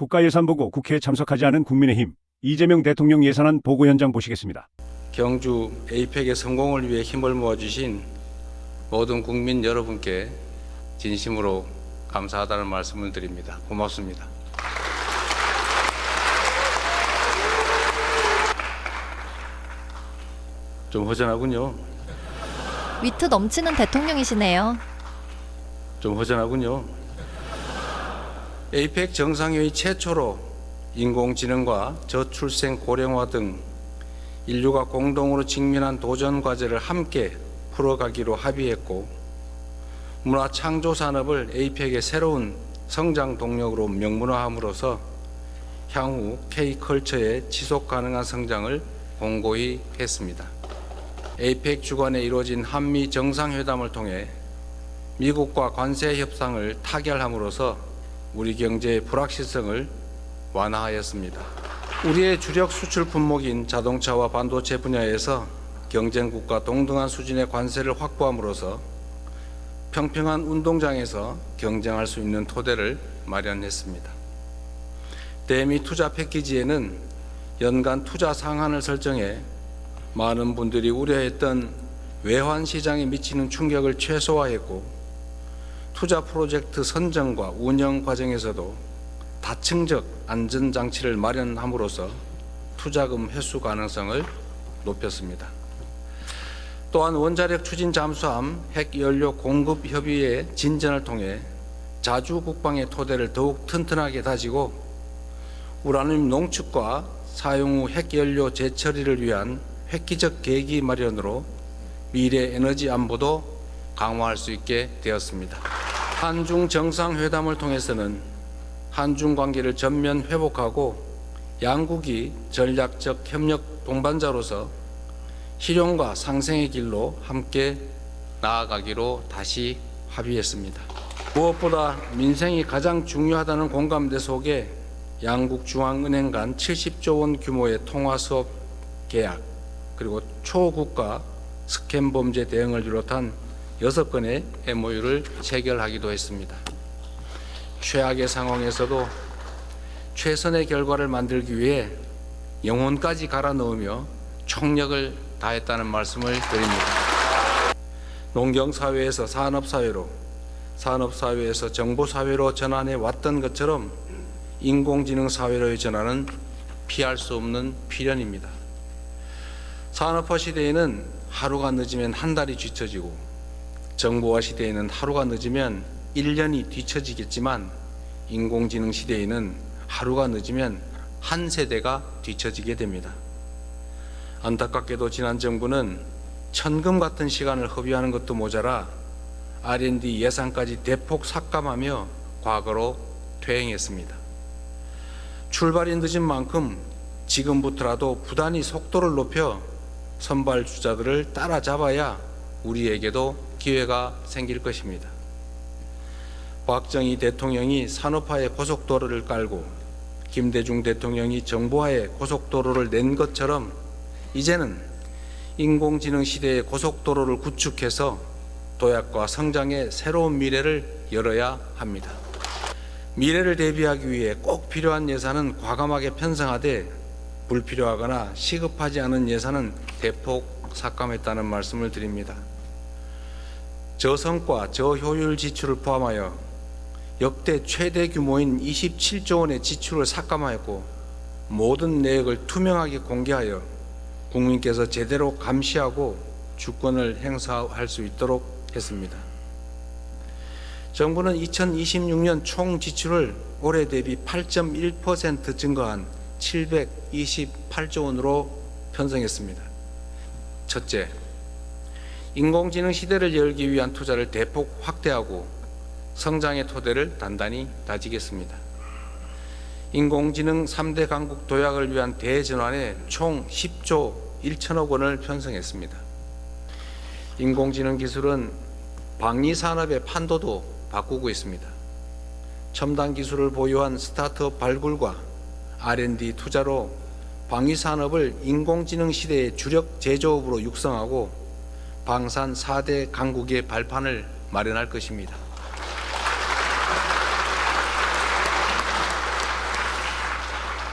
국가예산 보고 국회에 참석하지 않은 국민의힘 이재명 대통령 예산안 보고 현장 보시겠습니다. 경주 에이펙의 성공을 위해 힘을 모아주신 모든 국민 여러분께 진심으로 감사하다는 말씀을 드립니다. 고맙습니다. 좀 허전하군요. 위트 넘치는 대통령이시네요. 좀 허전하군요. 에이펙 정상회의 최초로 인공지능과 저출생 고령화 등 인류가 공동으로 직면한 도전 과제를 함께 풀어가기로 합의했고 문화 창조 산업을 에이펙의 새로운 성장 동력으로 명문화함으로써 향후 K컬처의 지속 가능한 성장을 공고히 했습니다. 에이펙 주관에 이루어진 한미 정상회담을 통해 미국과 관세 협상을 타결함으로써 우리 경제의 불확실성을 완화하였습니다. 우리의 주력 수출 품목인 자동차와 반도체 분야에서 경쟁국과 동등한 수준의 관세를 확보함으로써 평평한 운동장에서 경쟁할 수 있는 토대를 마련했습니다. 대미 투자 패키지에는 연간 투자 상한을 설정해 많은 분들이 우려했던 외환 시장에 미치는 충격을 최소화했고 투자 프로젝트 선정과 운영 과정에서도 다층적 안전 장치를 마련함으로써 투자금 회수 가능성을 높였습니다. 또한 원자력 추진 잠수함 핵 연료 공급 협의회 진전을 통해 자주 국방의 토대를 더욱 튼튼하게 다지고 우라늄 농축과 사용 후 핵 연료 재처리를 위한 획기적 계기 마련으로 미래 에너지 안보도 강화할 수 있게 되었습니다. 한중 정상회담을 통해서는 한중 관계를 전면 회복하고 양국이 전략적 협력 동반자로서 실용과 상생의 길로 함께 나아가기로 다시 합의했습니다. 무엇보다 민생이 가장 중요하다는 공감대 속에 양국 중앙은행 간 70조 원 규모의 통화 수업 계약 그리고 초국가 스캔 범죄 대응을 비롯한 여섯 건의 MOU를 체결하기도 했습니다. 최악의 상황에서도 최선의 결과를 만들기 위해 영혼까지 갈아 넣으며 총력을 다했다는 말씀을 드립니다. 농경 사회에서 산업 사회로, 산업 사회에서 정보 사회로 전환해 왔던 것처럼 인공지능 사회로의 전환은 피할 수 없는 필연입니다. 산업화 시대에는 하루가 늦으면 한 달이 뒤처지고 정보화 시대에는 하루가 늦으면 1년이 뒤처지겠지만 인공지능 시대에는 하루가 늦으면 한 세대가 뒤처지게 됩니다. 안타깝게도 지난 정부는 천금 같은 시간을 허비하는 것도 모자라 R&D 예산까지 대폭 삭감하며 과거로 퇴행했습니다. 출발이 늦은 만큼 지금부터라도 부단히 속도를 높여 선발 주자들을 따라잡아야 우리에게도 기회가 생길 것입니다. 박정희 대통령이 산업화의 고속도로를 깔고 김대중 대통령이 정보화의 고속도로를 낸 것처럼 이제는 인공지능 시대의 고속도로를 구축해서 도약과 성장의 새로운 미래를 열어야 합니다. 미래를 대비하기 위해 꼭 필요한 예산은 과감하게 편성하되 불필요하거나 시급하지 않은 예산은 대폭 삭감했다는 말씀을 드립니다. 저성과 저효율 지출을 포함하여 역대 최대 규모인 27조 원의 지출을 삭감하였고 모든 내역을 투명하게 공개하여 국민께서 제대로 감시하고 주권을 행사할 수 있도록 했습니다. 정부는 2026년 총 지출을 올해 대비 8.1% 증가한 728조 원으로 편성했습니다. 첫째, 인공지능 시대를 열기 위한 투자를 대폭 확대하고 성장의 토대를 단단히 다지겠습니다. 인공지능 3대 강국 도약을 위한 대전환에 총 10조 1천억 원을 편성했습니다. 인공지능 기술은 방위 산업의 판도도 바꾸고 있습니다. 첨단 기술을 보유한 스타트업 발굴과 R&D 투자로 방위 산업을 인공지능 시대의 주력 제조업으로 육성하고 방산 4대 강국의 발판을 마련할 것입니다.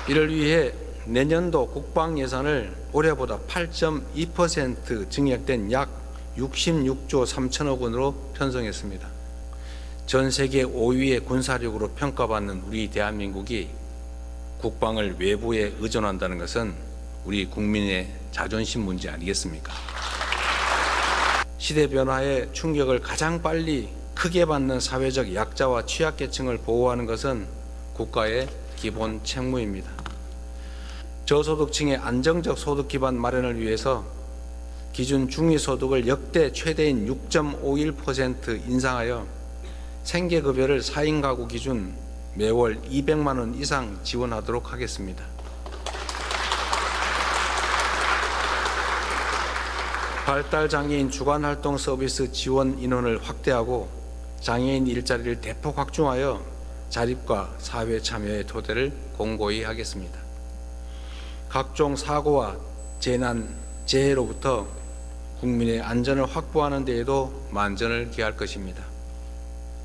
이를 위해 내년도 국방 예산을 올해보다 8.2% 증액된 약 66조 3천억 원으로 편성했습니다. 전 세계 5위의 군사력으로 평가받는 우리 대한민국이 국방을 외부에 의존한다는 것은 우리 국민의 자존심 문제 아니겠습니까? 시대 변화의 충격을 가장 빨리 크게 받는 사회적 약자와 취약계층을 보호하는 것은 국가의 기본 책무입니다. 저소득층의 안정적 소득 기반 마련을 위해서 기준 중위소득을 역대 최대인 6.51% 인상하여 생계급여를 4인 가구 기준 매월 200만 원 이상 지원하도록 하겠습니다. 발달 장애인 주간 활동 서비스 지원 인원을 확대하고 장애인 일자리를 대폭 확충하여 자립과 사회 참여의 토대를 공고히 하겠습니다. 각종 사고와 재난, 재해로부터 국민의 안전을 확보하는 데에도 만전을 기할 것입니다.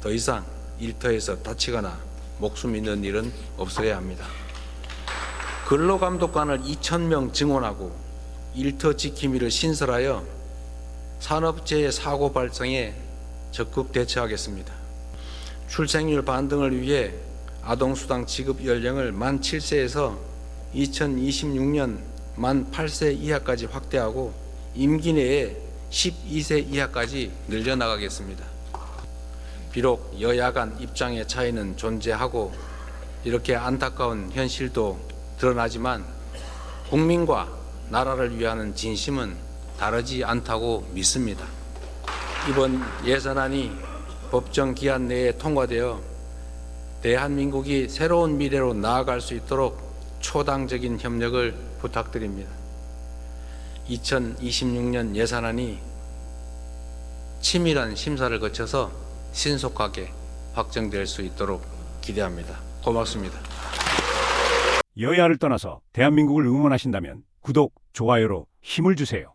더 이상 일터에서 다치거나 목숨 잃는 일은 없어야 합니다. 근로감독관을 2,000명 증원하고 일터 지킴이를 신설하여 산업재해 사고 발생에 적극 대처하겠습니다. 출생률 반등을 위해 아동수당 지급 연령을 만 7세에서 2026년 만 8세 이하까지 확대하고 임기 내에 12세 이하까지 늘려나가겠습니다. 비록 여야 간 입장의 차이는 존재하고 이렇게 안타까운 현실도 드러나지만 국민과 나라를 위하는 진심은 다르지 않다고 믿습니다. 이번 예산안이 법정 기한 내에 통과되어 대한민국이 새로운 미래로 나아갈 수 있도록 초당적인 협력을 부탁드립니다. 2026년 예산안이 치밀한 심사를 거쳐서 신속하게 확정될 수 있도록 기대합니다. 고맙습니다. 여야를 떠나서 대한민국을 응원하신다면 구독, 좋아요로 힘을 주세요.